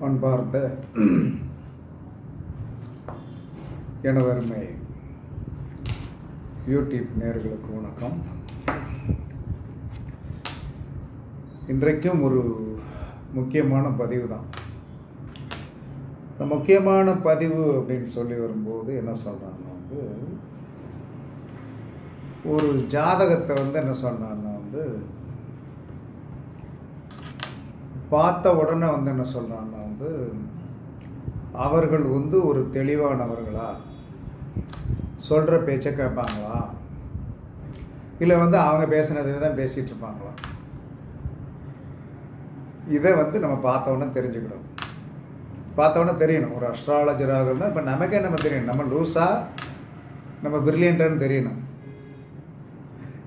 பண்பார்ந்த எனதருமை யூடியூப் நேர்களுக்கு வணக்கம். இன்றைக்கும் ஒரு முக்கியமான பதிவு தான் இந்த முக்கியமான பதிவு அப்படின்னு சொல்லி வரும்போது என்ன சொல்கிறாங்கன்னா வந்து ஒரு ஜாதகத்தை வந்து என்ன சொல்கிறான்னா வந்து பார்த்த உடனே வந்து என்ன சொல்கிறான்னா வந்து அவர்கள் வந்து ஒரு தெளிவானவர்களா? சொல்கிற பேச்சை கேட்பாங்களா? இல்லை வந்து அவங்க பேசுனதை தான் பேசிகிட்டு இருப்பாங்களா? இதை வந்து நம்ம பார்த்தோன்னே தெரிஞ்சுக்கணும். பார்த்தோன்னே தெரியணும். ஒரு அஸ்ட்ராலஜராக இருந்தால் இப்போ நமக்கே நம்ம தெரியணும்? நம்ம லூஸாக நம்ம பிரில்லியன்ட்டான்னு தெரியணும்.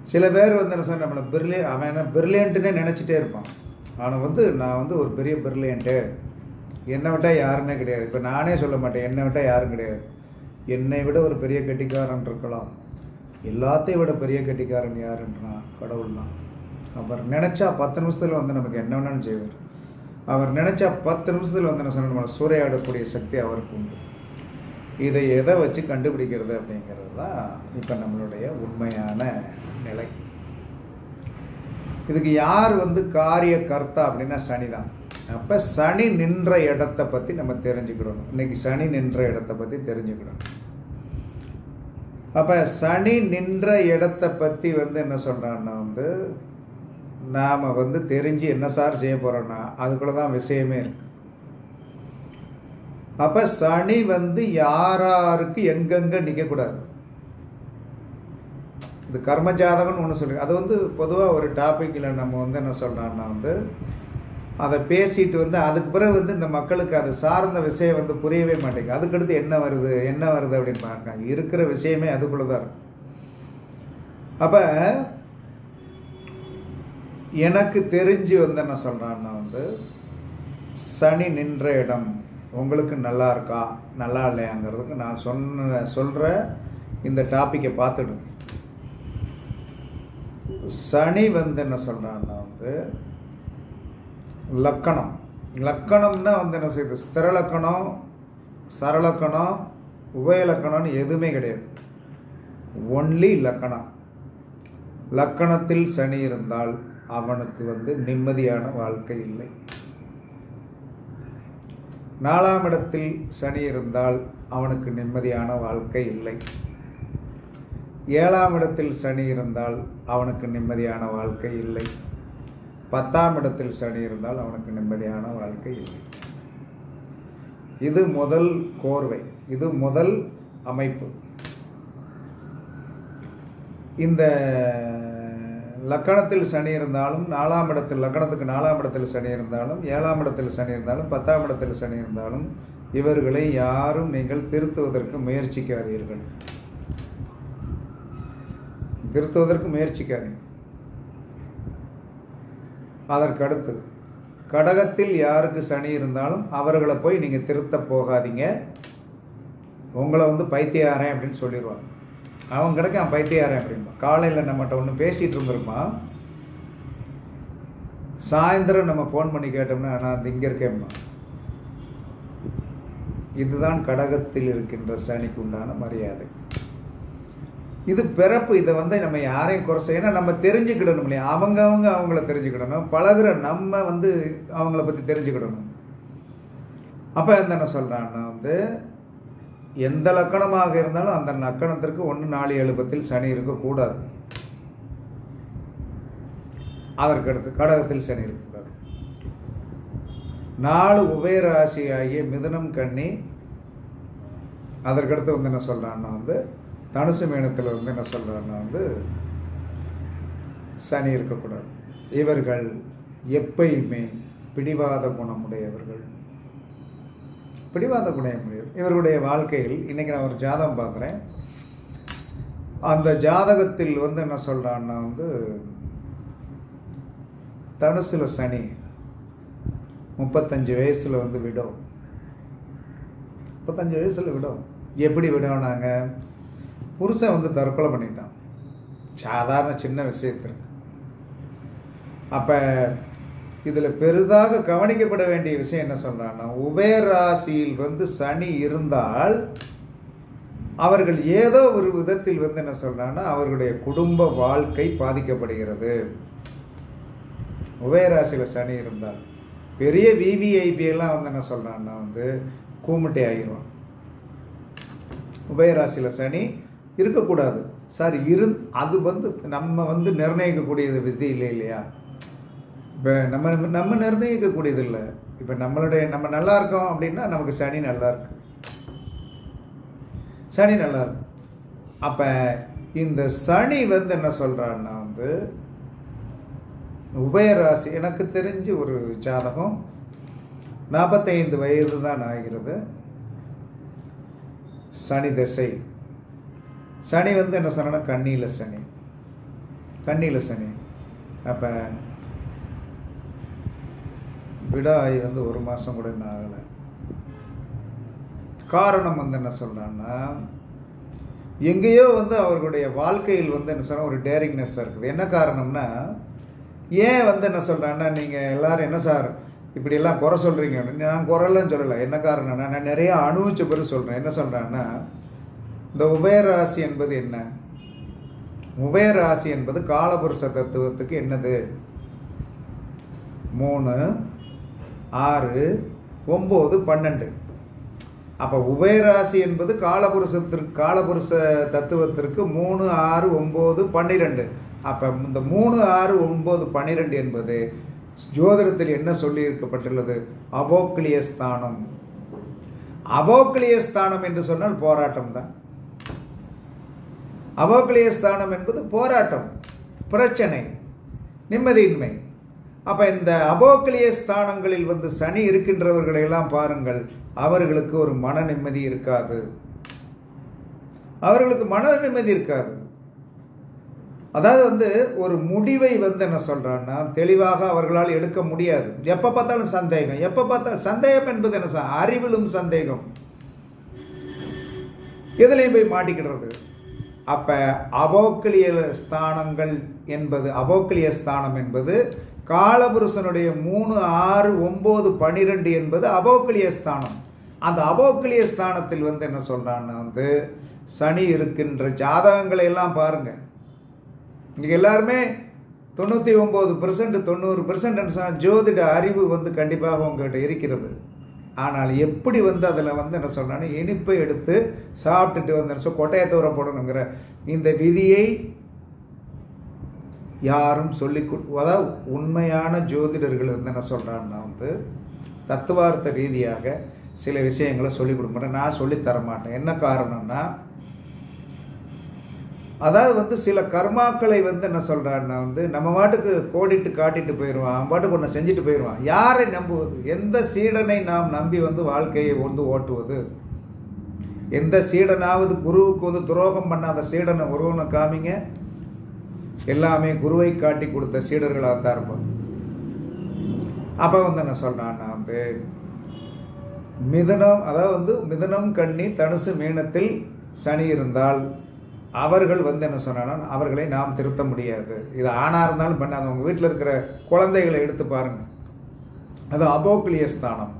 சில பேர் வந்து என்ன சொன்ன நம்மளை பிரில்லிய அவன் என்ன பிரில்லியன்ட்டுன்னே நினச்சிட்டே இருப்பான். ஆனால் வந்து நான் வந்து ஒரு பெரிய பிரில்லியன்ட்டு என்னை விட்டால் யாருமே கிடையாது. இப்போ நானே சொல்ல மாட்டேன் என்னை விட்டால் யாரும் கிடையாது. என்னை விட ஒரு பெரிய கெட்டிக்காரன் இருக்கலாம். எல்லாத்தையும் விட பெரிய கெட்டிக்காரன் யாருன்றா? கடவுள் தான். அவர் நினச்சா பத்து நிமிஷத்தில் வந்து நமக்கு என்ன வேணாலும் செய்வார். அவர் நினச்சா பத்து நிமிஷத்தில் வந்து என்ன சொன்ன சூறையாடக்கூடிய சக்தி அவருக்கு உண்டு. இதை எதை வச்சு கண்டுபிடிக்கிறது அப்படிங்கிறது தான் இப்போ நம்மளுடைய உண்மையான நிலை. இதுக்கு யார் வந்து காரிய கர்த்தா அப்படின்னா சனி தான் அப்போ சனி நின்ற இடத்த பற்றி நம்ம தெரிஞ்சுக்கிடணும். இன்னைக்கு சனி நின்ற இடத்த பற்றி தெரிஞ்சுக்கிடணும். அப்போ சனி நின்ற இடத்த பற்றி வந்து என்ன சொல்கிறான்னா வந்து நாம் வந்து தெரிஞ்சு என்ன சார் செய்ய போகிறோன்னா அதுக்குள்ளே தான் விஷயமே இருக்கு. அப்போ சனி வந்து யாராருக்கு எங்கெங்கே நிற்கக்கூடாது இது கர்ம ஜாதகம்னு ஒன்று சொல்லி அது வந்து பொதுவாக ஒரு டாப்பிக்கில் நம்ம வந்து என்ன சொல்கிறோன்னா வந்து அதை பேசிட்டு வந்து அதுக்கு பிறகு வந்து இந்த மக்களுக்கு அது சார்ந்த விஷயம் வந்து புரியவே மாட்டேங்குது. அதுக்கடுத்து என்ன வருது என்ன வருது அப்படின்னு பார்க்காங்க இருக்கிற விஷயமே அதுக்குள்ளே தான் இருக்கும் அப்போ எனக்கு தெரிஞ்சு வந்து என்ன சொல்கிறான்னா வந்து சனி நின்ற இடம் உங்களுக்கு நல்லா இருக்கா நல்லா இல்லையாங்கிறதுக்கு நான் சொன்ன சொல்கிற இந்த டாப்பிக்கை பார்த்துடுங்க. சனி வந்து என்ன சொல்கிறான்னா வந்து லக்கணம். லக்கணம்னா வந்து என்ன செய்யுது? ஸ்திரலக்கணம் சரலக்கணம் உபயலக்கணம்னு எதுவுமே கிடையாது. ஒன்லி லக்கணம். லக்கணத்தில் சனி இருந்தால் அவனுக்கு வந்து நிம்மதியான வாழ்க்கை இல்லை. நாலாம் இடத்தில் சனி இருந்தால் அவனுக்கு நிம்மதியான வாழ்க்கை இல்லை. ஏழாம் இடத்தில் சனி இருந்தால் அவனுக்கு நிம்மதியான வாழ்க்கை இல்லை. பத்தாம் இடத்தில் சனி இருந்தால் அவனுக்கு நிம்மதியான வாழ்க்கை இல்லை. இது முதல் கோர்வை. இது முதல் அமைப்பு. இந்த லக்கணத்தில் சனி இருந்தாலும் நாலாம் இடத்தில் லக்கணத்துக்கு நாலாம் இடத்தில் சனி இருந்தாலும் ஏழாம் இடத்தில் சனி இருந்தாலும் பத்தாம் இடத்தில் சனி இருந்தாலும் இவர்களை யாரும் நீங்கள் திருத்துவதற்கு முயற்சிக்காதீர்கள். திருத்துவதற்கு முயற்சிக்காதீங்க. அதற்கடுத்து கடகத்தில் யாருக்கு சனி இருந்தாலும் அவர்களை போய் நீங்கள் திருத்த போகாதீங்க. உங்களை வந்து பைத்தியாரன் அப்படின்னு சொல்லிடுவாங்க அவன் கிடக்க அவன் பைத்தியாரன் அப்படின்பா காலையில் நம்மகிட்ட ஒன்று பேசிகிட்டு இருந்திருப்பான் சாயந்தரம் நம்ம ஃபோன் பண்ணி கேட்டோம்னா நான் அது இங்கே இருக்கேன்மா இதுதான் கடகத்தில் இருக்கின்ற சனிக்கு உண்டான மரியாதை. இது பிறப்பு இதை வந்து நம்ம யாரையும் குறை ஏன்னா நம்ம தெரிஞ்சுக்கிடணும் இல்லையா? அவங்க அவங்க அவங்கள தெரிஞ்சுக்கிடணும். பழகிற நம்ம வந்து அவங்கள பற்றி தெரிஞ்சுக்கிடணும். அப்போ என்ன சொல்கிறான்னா வந்து எந்த லக்கணமாக இருந்தாலும் அந்த லக்கணத்திற்கு ஒன்று நாலு எழுபத்தில் சனி இருக்கக்கூடாது. அதற்கடுத்து கடகத்தில் சனி இருக்கக்கூடாது. நாலு உபயராசி ஆகிய மிதுனம் கண்ணி அதற்கடுத்து வந்து என்ன சொல்கிறான்னா வந்து தனுசு மேனத்தில் வந்து என்ன சொல்கிறான்னா வந்து சனி இருக்கக்கூடாது. இவர்கள் எப்பயுமே பிடிவாத குணமுடையவர்கள். பிடிவாத குணமுடையவர். இவர்களுடைய வாழ்க்கையில் இன்றைக்கி நான் ஒரு ஜாதகம் பார்க்குறேன். அந்த ஜாதகத்தில் வந்து என்ன சொல்கிறான்னா வந்து தனுசில் சனி முப்பத்தஞ்சு வயசில் வந்து விடும். முப்பத்தஞ்சு வயசில் விடும். எப்படி விடோனாங்க புருஷன் வந்து தற்கொலை பண்ணிட்டான். சாதாரண சின்ன விஷயத்திற்கு அப்போ இதில் பெரிதாக கவனிக்கப்பட வேண்டிய விஷயம் என்ன சொல்கிறான்னா உபயராசியில் வந்து சனி இருந்தால் அவர்கள் ஏதோ ஒரு விதத்தில் வந்து என்ன சொல்கிறான்னா அவர்களுடைய குடும்ப வாழ்க்கை பாதிக்கப்படுகிறது. உபயராசியில் சனி இருந்தால். பெரிய விவிஐபி எல்லாம் வந்து என்ன சொல்கிறான்னா வந்து கூமுட்டை ஆகிடுவான் உபயராசியில் சனி இருக்கக்கூடாது. சார் இரு அது வந்து நம்ம வந்து நிர்ணயிக்கக்கூடியது விதி இல்லை இல்லையா? இப்போ நம்ம நம்ம நிர்ணயிக்கக்கூடியது இல்லை இப்போ நம்மளுடைய நம்ம நல்லா இருக்கோம் அப்படின்னா நமக்கு சனி நல்லா இருக்கு. சனி நல்லா இருக்கு. அப்போ இந்த சனி வந்து என்ன சொல்கிறான்னா வந்து உபயராசி எனக்கு தெரிஞ்சு ஒரு ஜாதகம் நாற்பத்தைந்து வயது தான் ஆகிறது. சனி திசை. சனி வந்து என்ன சொன்னா கண்ணியில் சனி. கண்ணியில் சனி. அப்போ விடாய் வந்து ஒரு மாதம் கூட இன்னும் ஆகலை. காரணம் வந்து என்ன சொல்கிறான்னா எங்கேயோ வந்து அவர்களுடைய வாழ்க்கையில் வந்து என்ன சொன்னால் ஒரு டேரிங்னஸ் இருக்குது. என்ன காரணம்னா ஏன் வந்து என்ன சொல்கிறான்னா நீங்கள் எல்லோரும் என்ன சார் இப்படியெல்லாம் குறை சொல்கிறீங்க நான் குறைலாம் சொல்லலை. என்ன காரணம்னா நான் நிறைய அனுபவிச்ச பிறகு சொல்கிறேன் என்ன சொல்கிறேன்னா இந்த உபயராசி என்பது என்ன? உபயராசி என்பது காலபுருஷ தத்துவத்துக்கு என்னது? மூணு ஆறு ஒம்பது பன்னெண்டு. அப்போ உபயராசி என்பது காலபுருஷத்திற்கு காலபுருஷ தத்துவத்திற்கு மூணு ஆறு ஒம்பது பன்னிரெண்டு. அப்போ இந்த மூணு ஆறு ஒம்பது பன்னிரெண்டு என்பது ஜோதிடத்தில் என்ன சொல்லியிருக்கப்பட்டுள்ளது? அபோக்லிய ஸ்தானம் அவோக்கிலிய ஸ்தானம் என்று சொன்னால் போராட்டம் தான் அபோக்லிய ஸ்தானம் என்பது போராட்டம் பிரச்சனை நிம்மதியின்மை. அப்போ இந்த அபோக்லிய ஸ்தானங்களில் வந்து சனி இருக்கின்றவர்களை எல்லாம் பாருங்கள் அவர்களுக்கு ஒரு மன நிம்மதி இருக்காது. அவர்களுக்கு மன நிம்மதி இருக்காது. அதாவது வந்து ஒரு முடிவை வந்து என்ன சொல்கிறான்னா தெளிவாக அவர்களால் எடுக்க முடியாது. எப்போ பார்த்தாலும் சந்தேகம் எப்போ பார்த்தாலும் சந்தேகம் என்பது என்ன அறிவிலும் சந்தேகம். எதுலையும் போய் மாட்டிக்கிடுறது. அப்போ அபோக்கிலிய ஸ்தானங்கள் என்பது அபோக்கிலிய ஸ்தானம் என்பது காலபுருஷனுடைய மூணு ஆறு ஒம்பது பனிரெண்டு என்பது அபோக்கிலிய ஸ்தானம். அந்த அபோக்கிலிய ஸ்தானத்தில் வந்து என்ன சொல்கிறான்னா வந்து சனி இருக்கின்ற ஜாதகங்களை எல்லாம் பாருங்கள் இன்றைக்கி எல்லாருமே தொண்ணூற்றி ஒம்பது பெர்சன்ட் தொண்ணூறு பெர்சன்ட் ஜோதிட அறிவு வந்து கண்டிப்பாக உங்கள்கிட்ட இருக்கிறது. ஆனால் எப்படி வந்து அதில் வந்து என்ன சொல்கிறான்னு இனிப்பை எடுத்து சாப்பிட்டுட்டு வந்து என்ன கொட்டையை தூர போடணுங்கிற இந்த விதியை யாரும் சொல்லி அதாவது உண்மையான ஜோதிடர்கள் வந்து என்ன சொல்கிறான்னா வந்து தத்துவார்த்த ரீதியாக சில விஷயங்களை சொல்லிக் கொடுக்க மாட்டேன். நான் சொல்லித்தர மாட்டேன் என்ன காரணம்னா அதாவது வந்து சில கர்மாக்களை வந்து என்ன சொல்கிறான்னா வந்து நம்ம பாட்டுக்கு கோடிட்டு காட்டிட்டு போயிடுவான் அவன் பாட்டுக்கு ஒன்று செஞ்சுட்டு போயிடுவான் யாரை நம்புவது? எந்த சீடனை நாம் நம்பி வந்து வாழ்க்கையை வந்து ஓட்டுவது? எந்த சீடனாவது குருவுக்கு வந்து துரோகம் பண்ணாத சீடனை ஒருவனை காமிங்க. எல்லாமே குருவை காட்டி கொடுத்த சீடர்களாக தான் இருப்பாங்க. அப்போ வந்து என்ன சொல்கிறான்னா வந்து மிதனம் அதாவது வந்து மிதனம் கண்ணி தனுசு மீனத்தில் சனி இருந்தால் அவர்கள் வந்து என்ன சொன்னாலும் அவர்களை நாம் திருத்த முடியாது. இது ஆணாக இருந்தாலும் பண்ணாது உங்கள் வீட்டில் இருக்கிற குழந்தைகளை எடுத்து பாருங்கள் அது அபோக்லிய ஸ்தானம்.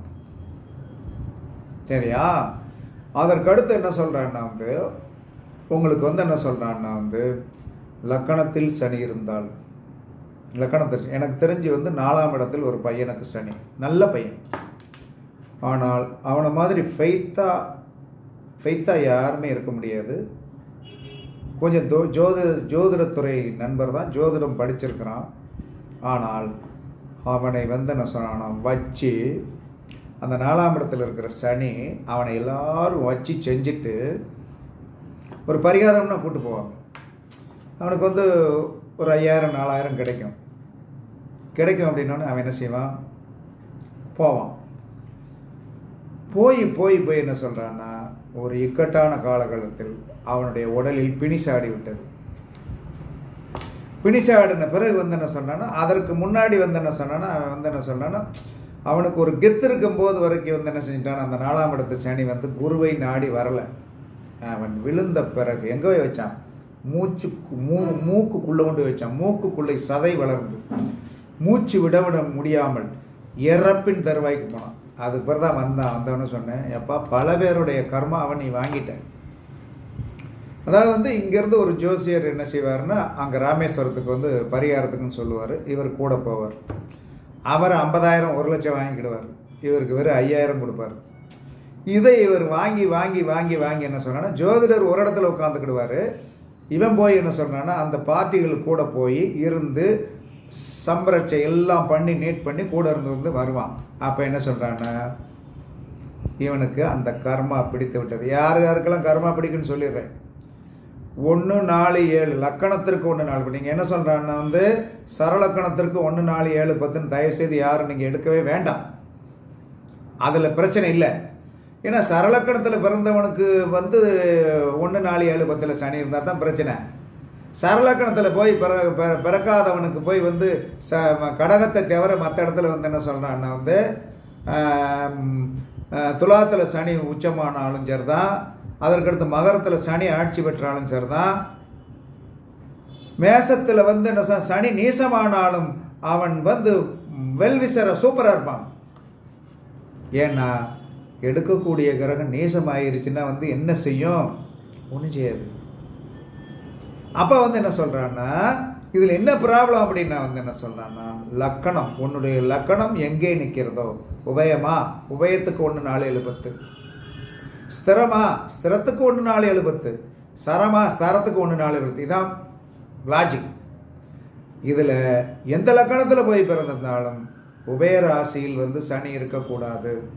சரியா? அதற்கடுத்து என்ன சொல்கிறான்னா வந்து உங்களுக்கு வந்து என்ன சொல்கிறான்னா வந்து லக்கணத்தில் சனி இருந்தால். லக்கணத்தில் எனக்கு தெரிஞ்சு வந்து நாலாம் இடத்தில் ஒரு பையனுக்கு சனி. நல்ல பையன். ஆனால் அவனை மாதிரி ஃபெய்த்தா ஃபெய்த்தா யாருமே இருக்க முடியாது. கொஞ்சம் தோ ஜோதி ஜோதிடத்துறை நண்பர் தான் ஜோதிடம் படிச்சிருக்கிறான். ஆனால் அவனை வந்து என்ன சொன்னான் வச்சு அந்த நாலாம் இடத்துல இருக்கிற சனி அவனை எல்லாரும் வச்சு செஞ்சுட்டு ஒரு பரிகாரம்னா கூட்டு போவாங்க. அவனுக்கு வந்து ஒரு ஐயாயிரம் நாலாயிரம் கிடைக்கும். கிடைக்கும் அப்படின்னோடனே அவன் என்ன செய்வான்? போவான். போய் போய் போய் என்ன சொல்கிறான்னா ஒரு இக்கட்டான காலகட்டத்தில் அவனுடைய உடலில் பிணிசாடி விட்டது. பிணிசாடின பிறகு வந்து என்ன சொன்னான்னா அதற்கு முன்னாடி வந்து என்ன சொன்னான்னா அவன் வந்து என்ன சொன்னான்னா அவனுக்கு ஒரு கெத்து இருக்கும்போது வரைக்கும் வந்து என்ன செஞ்சிட்டான் அந்த நாலாம் இடத்து சனி வந்து குருவை நாடி வரலை. அவன் விழுந்த பிறகு எங்கே போய் வச்சான்? மூச்சு மூ மூக்குக்குள்ளே கொண்டு வச்சான். மூக்குக்குள்ளே சதை வளர்ந்து. மூச்சு விட விட முடியாமல் இறப்பின் தருவாய்க்கு போனான். அதுக்கு பிறகு தான் வந்தான். வந்தவொடனே சொன்னேன் எப்பா பல பேருடைய கர்மாவை நீ வாங்கிட்டேன் அதாவது வந்து இங்கேருந்து ஒரு ஜோசியர் என்ன செய்வார்னா அங்கே ராமேஸ்வரத்துக்கு வந்து பரிகாரத்துக்குன்னு சொல்லுவார். இவர் கூட போவார். அவர் ஐம்பதாயிரம் ஒரு லட்சம் வாங்கிக்கிடுவார். இவருக்கு வெறும் ஐயாயிரம் கொடுப்பார். இதை இவர் வாங்கி வாங்கி வாங்கி வாங்கி என்ன சொன்னான்னா ஜோதிடர் ஒரு இடத்துல உட்காந்துக்கிடுவார் இவன் போய் என்ன சொன்னான்னா அந்த பார்ட்டிகள் கூட போய் இருந்து சம்பரட்சை எல்லாம் பண்ணி நீட் பண்ணி கூட இருந்து வந்து வருவான். அப்போ என்ன சொல்கிறான்னா இவனுக்கு அந்த கர்மா பிடித்து விட்டது. யார் யாருக்கெல்லாம் கர்மா பிடிக்குன்னு சொல்லிடுறேன்? ஒன்று நாலு ஏழு. லக்கணத்திற்கு ஒன்று நாலு. நீங்கள் என்ன சொல்கிறான்னா வந்து சரலக்கணத்திற்கு ஒன்று நாலு ஏழு பத்துன்னு தயவுசெய்து யாரும் நீங்கள் எடுக்கவே வேண்டாம். அதில் பிரச்சனை இல்லை. ஏன்னா சரலக்கணத்தில் பிறந்தவனுக்கு வந்து ஒன்று நாலு ஏழு பத்தில் சனி இருந்தால் தான் பிரச்சனை. சரலக்கணத்தில் போய் பிற பிற- பிறக்காதவனுக்கு போய் வந்து ச கடகத்தை தவிர மற்ற இடத்துல வந்து என்ன சொல்கிறான்னா வந்து துலாத்தில் சனி உச்சமானாலும் சரி தான் அதற்கடுத்து மகரத்தில் சனி ஆட்சி பெற்றாலும் சரி தான் மேசத்தில் வந்து என்ன சனி நீசமானாலும் அவன் வந்து வெல்விசர சூப்பராக இருப்பான். ஏன்னா எடுக்கக்கூடிய கிரகம் நீசமாயிருச்சுன்னா வந்து என்ன செய்யும்? ஒன்றும் செய்யாது. அப்போ வந்து என்ன சொல்கிறான்னா இதில் என்ன ப்ராப்ளம் அப்படின்னா வந்து என்ன சொல்கிறான்னா லக்கணம் உன்னுடைய லக்கணம் எங்கே நிற்கிறதோ உபயமா? உபயத்துக்கு ஒன்று நாலு எழுபத்து. ஸ்திரமா? ஸ்திரத்துக்கு ஒன்று நாலு எழுபத்து. சரமா? சரத்துக்கு ஒன்று நாலு எழுபத்து. இதுதான் இதான் லாஜிக் இதில் எந்த லக்கணத்தில் போய் பிறந்திருந்தாலும் உபயராசியில் வந்து சனி இருக்கக்கூடாது.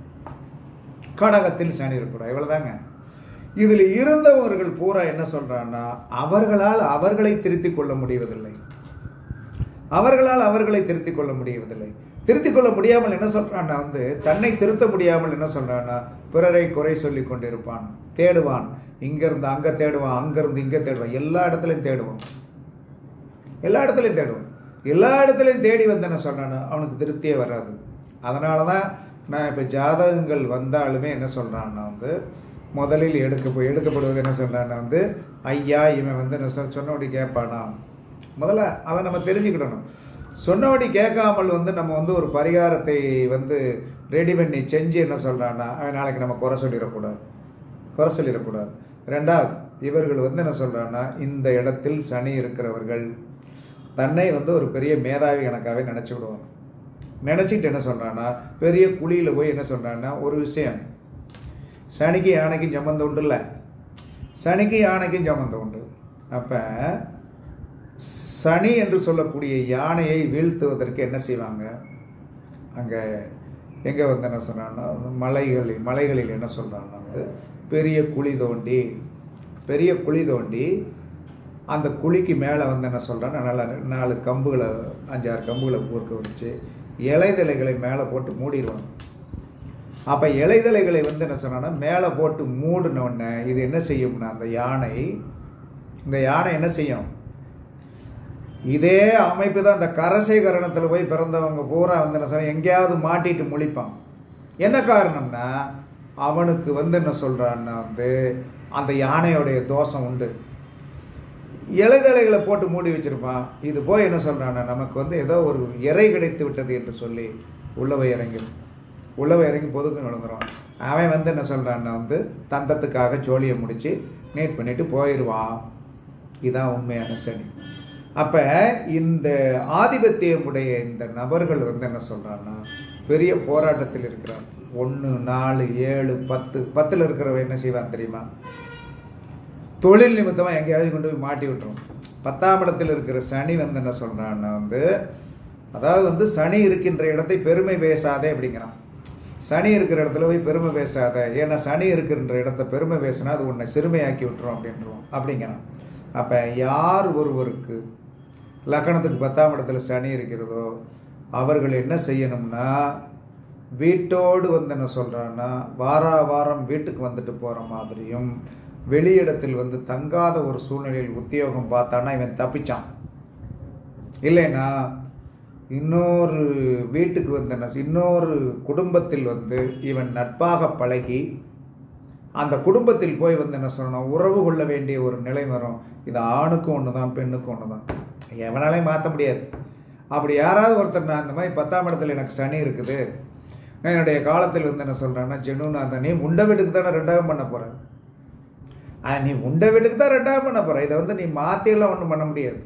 கடகத்தில் சனி இருக்கக்கூடாது. இவ்வளோதாங்க இதில் இருந்தவர்கள் பூரா என்ன சொல்கிறான்னா அவர்களால் அவர்களை திருத்திக் கொள்ள முடிவதில்லை. அவர்களால் அவர்களை திருத்திக் கொள்ள முடியவதில்லை திருத்திக் கொள்ள முடியாமல் என்ன சொல்கிறான்னா வந்து தன்னை திருத்த முடியாமல் என்ன சொல்கிறான்னா பிறரை குறை சொல்லி கொண்டிருப்பான் தேடுவான். இங்கேருந்து அங்கே தேடுவான் அங்கேருந்து இங்கே தேடுவான். எல்லா இடத்துலையும் தேடுவான். எல்லா இடத்துலையும் தேடுவான். எல்லா இடத்துலையும் தேடி வந்து என்ன சொன்னான்னா அவனுக்கு திருப்தியே வராது. அதனால தான் நான் இப்போ ஜாதகங்கள் வந்தாலுமே என்ன சொல்கிறான்னா வந்து முதலில் எடுக்க எடுக்கப்படுவது என்ன சொல்கிறான்னா வந்து ஐயா இவன் வந்து என்ன சொல் சொன்னபடி கேட்பானா முதல்ல அதை நம்ம தெரிஞ்சுக்கிடணும். சொன்னபடி கேட்காமல் வந்து நம்ம வந்து ஒரு பரிகாரத்தை வந்து ரெடி பண்ணி செஞ்சு என்ன சொல்கிறான்னா அவன் நாளைக்கு நம்ம குறை சொல்லிடக்கூடாது. குறை சொல்லிடக்கூடாது. ரெண்டாவது இவர்கள் வந்து என்ன சொல்கிறான்னா இந்த இடத்தில் சனி இருக்கிறவர்கள் தன்னை வந்து ஒரு பெரிய மேதாவி கணக்காகவே நினச்சி விடுவாங்க. நினச்சிட்டு என்ன சொல்கிறான்னா பெரிய குழியில் போய் என்ன சொல்கிறான்னா ஒரு விஷயம். சனிக்கு யானைக்கும் சம்மந்தம் உண்டு இல்லை சனிக்கு யானைக்கும் சம்மந்தம் உண்டு. அப்போ சனி என்று சொல்லக்கூடிய யானையை வீழ்த்துவதற்கு என்ன செய்வாங்க? அங்கே எங்கே வந்து என்ன சொல்கிறாங்கன்னா மலைகளில் மலைகளில் என்ன சொல்கிறாங்கன்னா வந்து பெரிய குழி தோண்டி பெரிய குழி தோண்டி அந்த குழிக்கு மேலே வந்து என்ன சொல்கிறான்னா நல்லா நாலு கம்புகளை அஞ்சாறு கம்புகளை ஊர்க்க வச்சு இலைதலைகளை மேலே போட்டு மூடிடுவாங்க. அப்போ இலைதலைகளை வந்து என்ன சொன்னான்னா மேலே போட்டு மூடின உடனே இது என்ன செய்யும்னா அந்த யானை இந்த யானை என்ன செய்யும்? இதே அமைப்பு தான் இந்த கரசேகரணத்தில் போய் பிறந்தவங்க பூரா வந்து என்ன சொல்ல எங்கேயாவது மாட்டிட்டு முழிப்பான். என்ன காரணம்னா அவனுக்கு வந்து என்ன சொல்கிறான்னா வந்து அந்த யானையோடைய தோஷம் உண்டு. இலைதலைகளை போட்டு மூடி வச்சுருப்பான். இது போய் என்ன சொல்கிறான்னா நமக்கு வந்து ஏதோ ஒரு இறை கிடைத்து விட்டது என்று சொல்லி உள்ளவை இறங்கி உள்ளவை இறங்கி பொதுக்கு நடந்துடும் அவன் வந்து என்ன சொல்கிறான்னா வந்து தந்தத்துக்காக ஜோலியை முடித்து நீட் பண்ணிவிட்டு போயிடுவான் இதுதான் உண்மையான சனி அப்போ இந்த ஆதிபத்தியமுடைய இந்த நபர்கள் வந்து என்ன சொல்கிறான்னா பெரிய போராட்டத்தில் இருக்கிறான் ஒன்று நாலு ஏழு பத்து. பத்தில் இருக்கிறவன் என்ன செய்வான் தெரியுமா? தொழில் நிமித்தமாக எங்கேயாவது கொண்டு போய் மாட்டி விட்டுரும் பத்தாம் இடத்தில் இருக்கிற சனி வந்து என்ன சொல்கிறான்னா வந்து அதாவது வந்து சனி இருக்கின்ற இடத்தை பெருமை பேசாதே அப்படிங்கிறான். சனி இருக்கிற இடத்துல போய் பெருமை பேசாத. ஏன்னா சனி இருக்கின்ற இடத்த பெருமை பேசினா அது உன்னை சிறுமையாக்கி விட்டுரும் அப்படின்றோம் அப்படிங்கிறான். அப்போ யார் ஒருவருக்கு லக்கணத்துக்கு பத்தாம் இடத்துல சனி இருக்கிறதோ அவர்கள் என்ன செய்யணும்னா வீட்டோடு வந்து என்ன சொல்கிறான்னா வாரா வாரம் வீட்டுக்கு வந்துட்டு போகிற மாதிரியும் வெளியிடத்தில் வந்து தங்காத ஒரு சூழ்நிலையில் உத்தியோகம் பார்த்தானா இவன் தப்பிச்சான். இல்லைன்னா இன்னொரு வீட்டுக்கு வந்து என்ன இன்னொரு குடும்பத்தில் வந்து இவன் நட்பாக பழகி அந்த குடும்பத்தில் போய் வந்து என்ன சொல்லணும் உறவு கொள்ள வேண்டிய ஒரு நிலை வரும். இது ஆணுக்கும் ஒன்று தான் பெண்ணுக்கும் ஒன்று தான் எவனாலே மாற்ற முடியாது. அப்படி யாராவது ஒருத்தர் நான் அந்த மாதிரி பத்தாம் இடத்துல எனக்கு சனி இருக்குது நான் என்னுடைய காலத்தில் வந்து என்ன சொல்கிறேன்னா ஜெனூன் அந்த நீ உண்ட வீட்டுக்கு தானே ரெண்டாவது பண்ண போகிறேன் நீ உண்ட வீட்டுக்கு தான் ரெண்டாவது பண்ண போகிற இதை வந்து நீ மாற்றியெல்லாம் ஒன்றும் பண்ண முடியாது.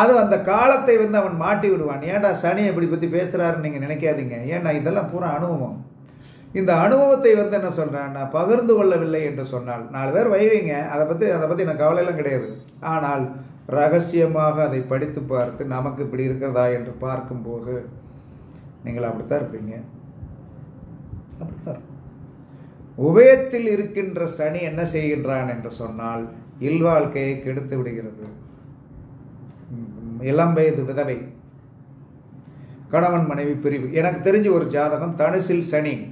அது அந்த காலத்தை வந்து அவன் மாட்டி விடுவான். ஏன்டா சனி இப்படி பற்றி பேசுகிறாருன்னு நீங்கள் நினைக்காதீங்க. ஏன்னா இதெல்லாம் பூரா அனுபவம். இந்த அனுபவத்தை வந்து என்ன சொல்கிறேன் நான் பகிர்ந்து கொள்ளவில்லை என்று சொன்னால் நாலு பேர் வைவீங்க. அதை பற்றி அதை பற்றி எனக்கு கவலையெல்லாம் கிடையாது. ஆனால் ரகசியமாக அதை படித்து பார்த்து நமக்கு இப்படி இருக்கிறதா என்று பார்க்கும்போது நீங்கள் அப்படித்தான் இருப்பீங்க. அப்படித்தான் உபயத்தில் இருக்கின்ற சனி என்ன செய்கின்றான் என்று சொன்னால் இல்வாழ்க்கையை கெடுத்து விடுகிறது. இளம் வயது விதவை. கணவன் மனைவி பிரிவு. எனக்கு தெரிஞ்ச ஒரு ஜாதகம் தனுசில் சனி.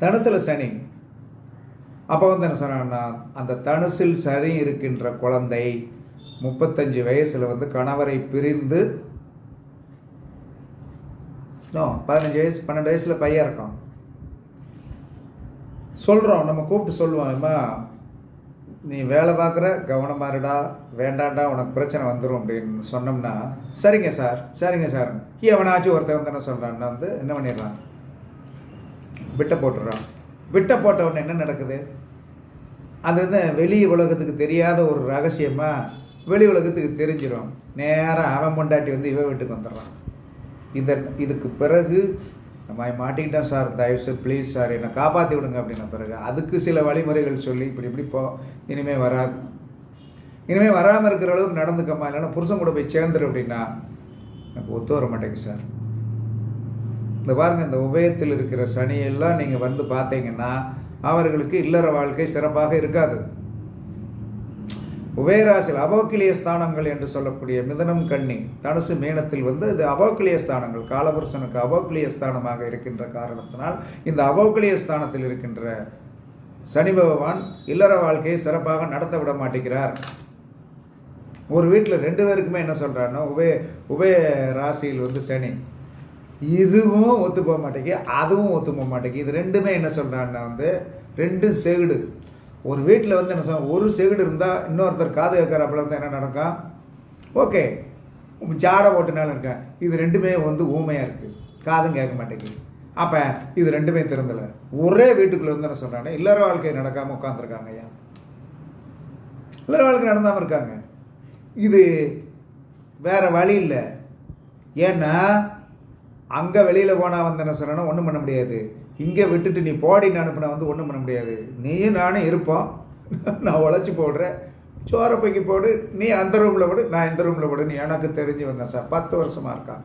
தனுசில் சனி. அப்போ வந்து என்ன சொன்னான்னா அந்த தனுசில் சரி இருக்கின்ற குழந்தை முப்பத்தஞ்சு வயசில் வந்து கணவரை பிரிந்து பதினஞ்சு வயசு பன்னெண்டு வயசில் பையன் இருக்கான். சொல்கிறோம் நம்ம கூப்பிட்டு சொல்லுவோம் அம்மா நீ வேலை பார்க்குற கவனமாக இருடா வேண்டாண்டா உனக்கு பிரச்சனை வந்துடும் அப்படின்னு சொன்னோம்னா சரிங்க சார் சரிங்க சார். எவனாச்சும் ஒருத்தன் வந்து என்ன சொல்கிறான்னா வந்து என்ன பண்ணிடுறான்? விட்டை போட்டுடுறான். விட்டை போட்ட உடனே என்ன நடக்குது? அது வந்து வெளி உலகத்துக்கு தெரியாத ஒரு ரகசியமாக வெளி உலகத்துக்கு தெரிஞ்சிடும் நேராக அவன் பொண்டாட்டி வந்து இவன் வீட்டுக்கு வந்துடுறான். இதன் இதுக்கு பிறகு நம்ம மாட்டிக்கிட்டேன் சார் தயவுசெய்து ப்ளீஸ் சார் என்னை காப்பாற்றி விடுங்க அப்படின்ன பிறகு அதுக்கு சில வழிமுறைகள் சொல்லி இப்படி இப்படி போ இனிமேல் வராது. இனிமேல் வராமல் இருக்கிற அளவுக்கு நடந்துக்கம்மா இல்லைன்னா புருஷன் கூட போய் சேர்ந்துரு அப்படின்னா எனக்கு ஒத்து வர மாட்டேங்குது சார். இந்த பாருங்கள் இந்த உபயத்தில் இருக்கிற சனியெல்லாம் நீங்கள் வந்து பார்த்தீங்கன்னா அவர்களுக்கு இல்லற வாழ்க்கை சிறப்பாக இருக்காது. உபயராசியில் அபோக்கிலிய ஸ்தானங்கள் என்று சொல்லக்கூடிய மிதனம் கன்னி தனுசு மீனத்தில் வந்து இது அபோக்கிலிய ஸ்தானங்கள். காலபுருஷனுக்கு அபோக்கிலிய ஸ்தானமாக இருக்கின்ற காரணத்தினால் இந்த அபோக்கிலிய ஸ்தானத்தில் இருக்கின்ற சனி பகவான் இல்லற வாழ்க்கையை சிறப்பாக நடத்த விட மாட்டேங்கிறார். ஒரு வீட்டில் ரெண்டு பேருக்குமே என்ன சொல்கிறாருன்னா உபய உபய ராசியில் வந்து சனி. இதுவும் ஒத்து போக மாட்டேங்குது அதுவும் ஒத்து போக மாட்டேங்குது. இது ரெண்டுமே என்ன சொல்கிறான்னா வந்து ரெண்டும் செகுடு. ஒரு வீட்டில் வந்து என்ன சொல்ல ஒரு செகுடு இருந்தால் இன்னொருத்தர் காது கேட்குறப்பல வந்து என்ன நடக்கும்? ஓகே. ஜாடை ஓட்டுனாலும் இருக்கேன் இது ரெண்டுமே வந்து ஊமையாக இருக்குது காதும் கேட்க மாட்டேங்குது. அப்போ இது ரெண்டுமே திறந்தலை ஒரே வீட்டுக்குள்ளே வந்து என்ன சொல்கிறாங்க இல்லற வாழ்க்கை நடக்காமல் உட்காந்துருக்காங்க ஐயா. இல்லற வாழ்க்கை நடந்தாமல் இருக்காங்க. இது வேற வழி இல்லை. ஏன்னா அங்கே வெளியில் போனால் வந்து என்ன சொல்கிறேன்னா ஒன்றும் பண்ண முடியாது. இங்கே விட்டுட்டு நீ போடின்னு அனுப்புனா வந்து ஒன்றும் பண்ண முடியாது. நீயும் நானும் இருப்போம். நான் உழைச்சி போடுறேன். சோற பைக்கு போடு. நீ அந்த ரூமில் போடு. நான் இந்த ரூமில் போடு நீ எனக்கு தெரிஞ்சு வந்தேன் சார் பத்து வருஷமாக இருக்கான்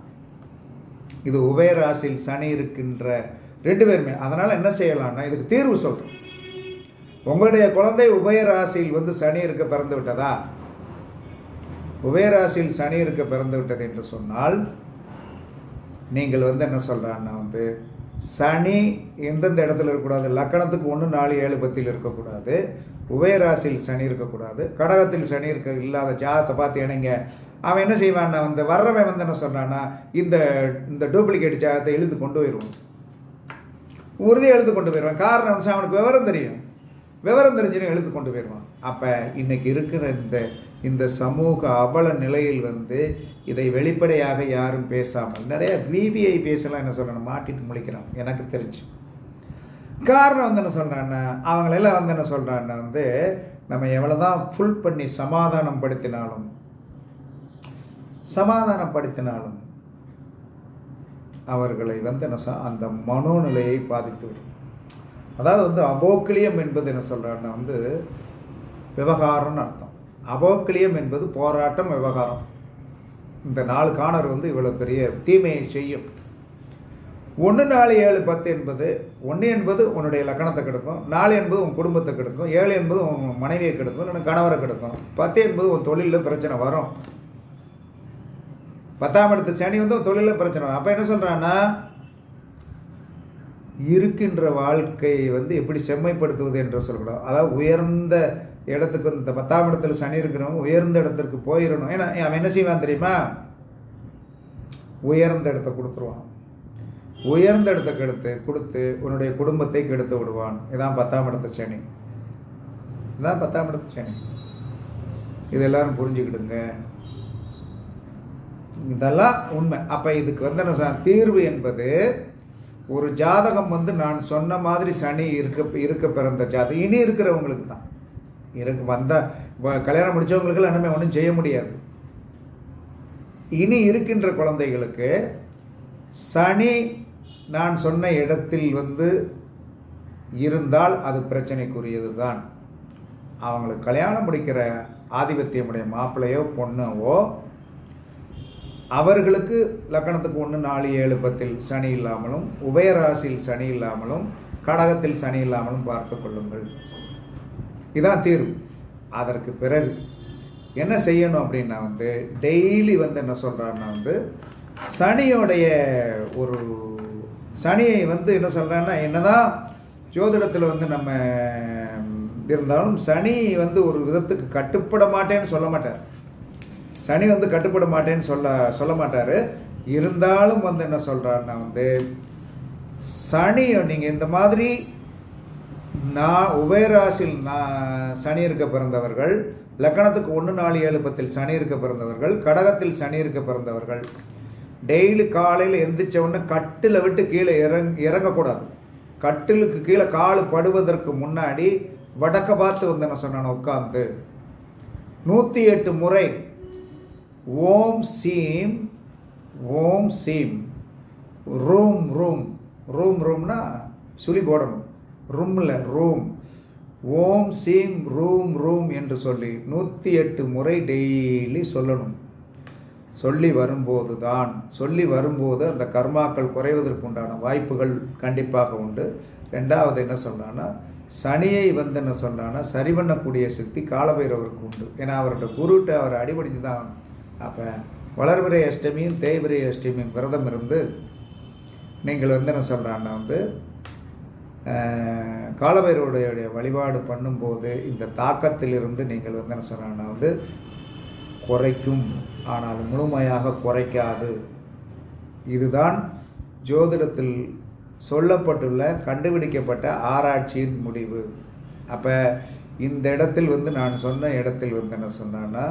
இது உபயராசியில் சனி இருக்கின்ற ரெண்டு பேருமே. அதனால் என்ன செய்யலாம்னா இதுக்கு தீர்வு சொல்கிறேன் உங்களுடைய குழந்தை உபயராசியில் வந்து சனி இருக்க பிறந்து விட்டதா? உபயராசியில் சனி இருக்க பிறந்து விட்டது என்று சொன்னால் நீங்கள் வந்து என்ன சொல்கிறான்னா வந்து சனி எந்தெந்த இடத்துல இருக்கக்கூடாது லக்கணத்துக்கு ஒன்று நாலு ஏழு பத்தில் இருக்கக்கூடாது உபயராசியில் சனி இருக்கக்கூடாது கடகத்தில் சனி இருக்க இல்லாத ஜாதத்தை பார்த்து இணைங்க. அவன் என்ன செய்வான்னா வந்து வர்றவன் வந்து என்ன சொன்னான்னா இந்த இந்த டூப்ளிகேட் ஜாதத்தை எழுந்து கொண்டு போயிடுவான். உறுதியாக எழுத்து கொண்டு போயிடுவான். காரணம் வந்து அவனுக்கு விவரம் தெரியும். விவரம் தெரிஞ்சுன்னு எழுத்து கொண்டு போயிடுவான். அப்போ இன்றைக்கி இருக்கிற இந்த இந்த சமூக அவல நிலையில் வந்து இதை வெளிப்படையாக யாரும் பேசாமல் நிறைய பிபிஐ பேசலாம் என்ன சொல்கிறேன் மாட்டிட்டு முழிக்கிறான் எனக்கு தெரிஞ்சு. காரணம் வந்து என்ன சொல்கிறான்னா அவங்களெல்லாம் வந்து என்ன சொல்கிறான்னா வந்து நம்ம எவ்வளோ தான் ஃபுல் பண்ணி சமாதானம் படுத்தினாலும் சமாதானப்படுத்தினாலும் அவர்களை வந்து என்ன சொல் அந்த மனோநிலையை பாதித்து விடும். அதாவது வந்து அபோக்கிலியம் என்பது என்ன சொல்கிறான்னா வந்து விவகாரம்னு அர்த்தம். அபோக்கிலியம் என்பது போராட்டம் விவகாரம். இந்த நாலு காணர் வந்து இவ்வளோ பெரிய தீமையை செய்யும். ஒன்று நாலு ஏழு பத்து என்பது ஒன்று என்பது உன்னுடைய லக்கணத்தை கெடுக்கும் நாலு என்பது உன் குடும்பத்தை கெடுக்கும் ஏழு என்பது உன் மனைவியை கெடுக்கும் இல்லைன்னா கணவரை கெடுக்கும் பத்து என்பது உன் தொழிலில் பிரச்சனை வரும். பத்தாம் இடத்து சனி வந்து உன் தொழிலில் பிரச்சனை வரும். அப்போ என்ன சொல்கிறான்னா இருக்கின்ற வாழ்க்கையை வந்து எப்படி செம்மைப்படுத்துவது என்று சொல்லக்கூடாது அதாவது உயர்ந்த இடத்துக்கு வந்து இந்த பத்தாம் இடத்துல சனி இருக்கிறவங்க உயர்ந்த இடத்திற்கு போயிடணும் ஏன்னா அவன் என்ன செய்வான் தெரியுமா? உயர்ந்த இடத்த கொடுத்துருவான். உயர்ந்த இடத்த கெடுத்து கொடுத்து உன்னுடைய குடும்பத்தை கெடுத்து விடுவான். இதான் பத்தாம் இடத்து சனி. இதான் பத்தாம் இடத்து சனி. இது எல்லாரும் புரிஞ்சுக்கிடுங்க. இதெல்லாம் உண்மை. அப்போ இதுக்கு வந்து என்ன தீர்வு என்பது ஒரு ஜாதகம் வந்து நான் சொன்ன மாதிரி சனி இருக்க இருக்க பிறந்த ஜாதகம் இனி இருக்கிறவங்களுக்கு தான். இருக்கு வந்தால் கல்யாணம் முடித்தவங்களுக்கு எல்லாமே ஒன்றும் செய்ய முடியாது. இனி இருக்கின்ற குழந்தைகளுக்கு சனி நான் சொன்ன இடத்தில் வந்து இருந்தால் அது பிரச்சனைக்குரியது தான் அவங்களுக்கு கல்யாணம் முடிக்கிற ஆதிபத்தியமுடைய மாப்பிள்ளையோ பொண்ணவோ அவர்களுக்கு லக்கணத்துக்கு ஒன்று நாலு ஏழு பத்தில் சனி இல்லாமலும் உபயராசியில் சனி இல்லாமலும் கடகத்தில் சனி இல்லாமலும் பார்த்து கொள்ளுங்கள். இதான் தீர்வு. அதற்கு பிறகு என்ன செய்யணும் அப்படின்னா வந்து டெய்லி வந்து என்ன சொல்கிறாருன்னா வந்து சனியோடைய ஒரு சனியை வந்து என்ன சொல்கிறேன்னா என்னதான் ஜோதிடத்தில் வந்து நம்ம இருந்தாலும் சனி வந்து ஒரு விதத்துக்கு கட்டுப்பட மாட்டேன்னு சொல்ல மாட்டார். சனி வந்து கட்டுப்பட மாட்டேன்னு சொல்ல சொல்ல மாட்டார். இருந்தாலும் வந்து என்ன சொல்கிறாருன்னா வந்து சனியை நீங்கள் இந்த மாதிரி நான் உபயராசில் நான் சனி இருக்க பிறந்தவர்கள் லக்கணத்துக்கு ஒன்று நாலு ஏழு பத்தில் சனி இருக்க பிறந்தவர்கள் கடகத்தில் சனி இருக்க பிறந்தவர்கள். டெய்லி காலையில் எந்திரிச்ச உடனே கட்டில் விட்டு கீழே இறங் இறங்கக்கூடாது. கட்டிலுக்கு கீழே கால் படுவதற்கு முன்னாடி வடக்க பார்த்து வந்து என்ன சொன்னேன் உட்காந்து நூற்றி எட்டு முறை ஓம் சீம் ஓம் சீம். ரூம் ரூம். ரூம் ரூம்னா சுழி போடணும். ரூமில் ரூம். ஓம் சீம் ரூம் ரூம் என்று சொல்லி நூற்றி எட்டு முறை டெய்லி சொல்லணும். சொல்லி வரும்போது தான் சொல்லி வரும்போது அந்த கர்மாக்கள் குறைவதற்கு உண்டான வாய்ப்புகள் கண்டிப்பாக உண்டு. ரெண்டாவது என்ன சொன்னான்னா சனியை வந்து என்ன சொன்னான்னா சரி பண்ணக்கூடிய சக்தி காலபைரவருக்கு உண்டு. ஏன்னா அவரோட குருட்ட அவர் அடிபடிஞ்சு தான் அப்போ வளர்விரை அஷ்டமியும் தேய்விரை அஷ்டமியும் விரதம் இருந்து நீங்கள் வந்து என்ன சொல்கிறான்னா வந்து காலபைரவருடைய வழிபாடு பண்ணும்போது இந்த தாக்கத்திலிருந்து நீங்கள் வந்து என்ன சொல்கிறாங்கன்னா வந்து குறைக்கும். ஆனால் முழுமையாக குறைக்காது. இதுதான் ஜோதிடத்தில் சொல்லப்பட்டுள்ள கண்டுபிடிக்கப்பட்ட ஆராய்ச்சியின் முடிவு. அப்போ இந்த இடத்தில் வந்து நான் சொன்ன இடத்தில் வந்து என்ன சொன்னான்னா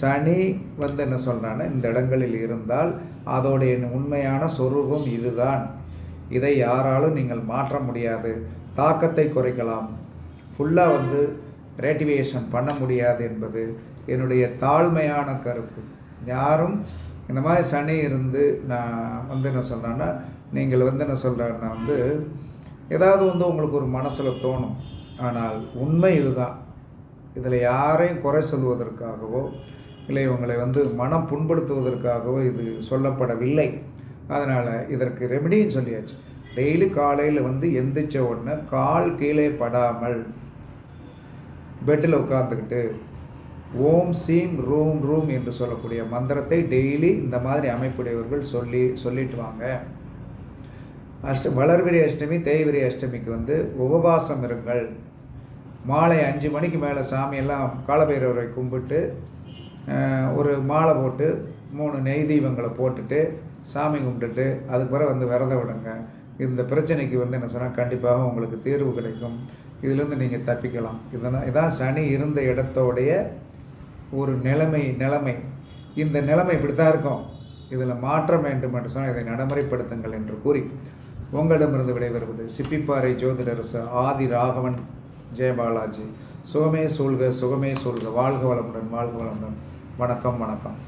சனி வந்து என்ன சொல்றான்னா இந்த இடங்களில் இருந்தால் அதோடைய உண்மையான சொரூபம் இதுதான். இதை யாராலும் நீங்கள் மாற்ற முடியாது. தாக்கத்தை குறைக்கலாம். ஃபுல்லாக வந்து ரேட்டிவேஷன் பண்ண முடியாது என்பது என்னுடைய தாழ்மையான கருத்து. யாரும் இந்த மாதிரி சனி இருந்து நான் வந்து என்ன சொல்கிறேன்னா நீங்கள் வந்து என்ன சொல்கிறேன்னா வந்து ஏதாவது வந்து உங்களுக்கு ஒரு மனசில் தோணும். ஆனால் உண்மை இதுதான். இதில் யாரையும் குறை சொல்வதற்காகவோ இல்லை இவங்களை வந்து மனம் புண்படுத்துவதற்காகவோ இது சொல்லப்படவில்லை. அதனால் இதற்கு ரெமெடின்னு சொல்லியாச்சு. டெய்லி காலையில் வந்து எந்திரிச்ச உடனே கால் கீழே படாமல் பெட்டில் உட்காந்துக்கிட்டு ஓம் சீம் ரூம் ரூம் என்று சொல்லக்கூடிய மந்திரத்தை டெய்லி இந்த மாதிரி அமைப்புடையவர்கள் சொல்லி சொல்லிட்டு வாங்க. அஷ்ட வளர்விரி அஷ்டமி தேய்விரி அஷ்டமிக்கு வந்து உபவாசம் இருங்கள். மாலை அஞ்சு மணிக்கு மேலே சாமியெல்லாம் காலபைரவரை கும்பிட்டு ஒரு மாலை போட்டு மூணு நெய் தீபங்களை போட்டுட்டு சாமி கும்பிட்டுட்டு அதுக்கு பிறகு வந்து விரதம் விடுங்க. இந்த பிரச்சனைக்கு வந்து என்ன சொன்னால் கண்டிப்பாக உங்களுக்கு தீர்வு கிடைக்கும். இதுலேருந்து நீங்கள் தப்பிக்கலாம். இதெல்லாம் இதான் சனி இருந்த இடத்தோடைய ஒரு நிலைமை நிலைமை. இந்த நிலைமை இப்படி தான் இருக்கும். இதில் மாற்றம் வேண்டும் என்று சொன்னால் இதை நடைமுறைப்படுத்துங்கள் என்று கூறி உங்களிடமிருந்து விடைபெறுவது சிப்பிப்பாறை ஜோதிடரசு ஆதி ராகவன். ஜெயபாலாஜி சுகமே சூழ்க சுகமே சூழ்க. வாழ்க வளமுடன் வாழ்க வளமுடன். வணக்கம் வணக்கம்.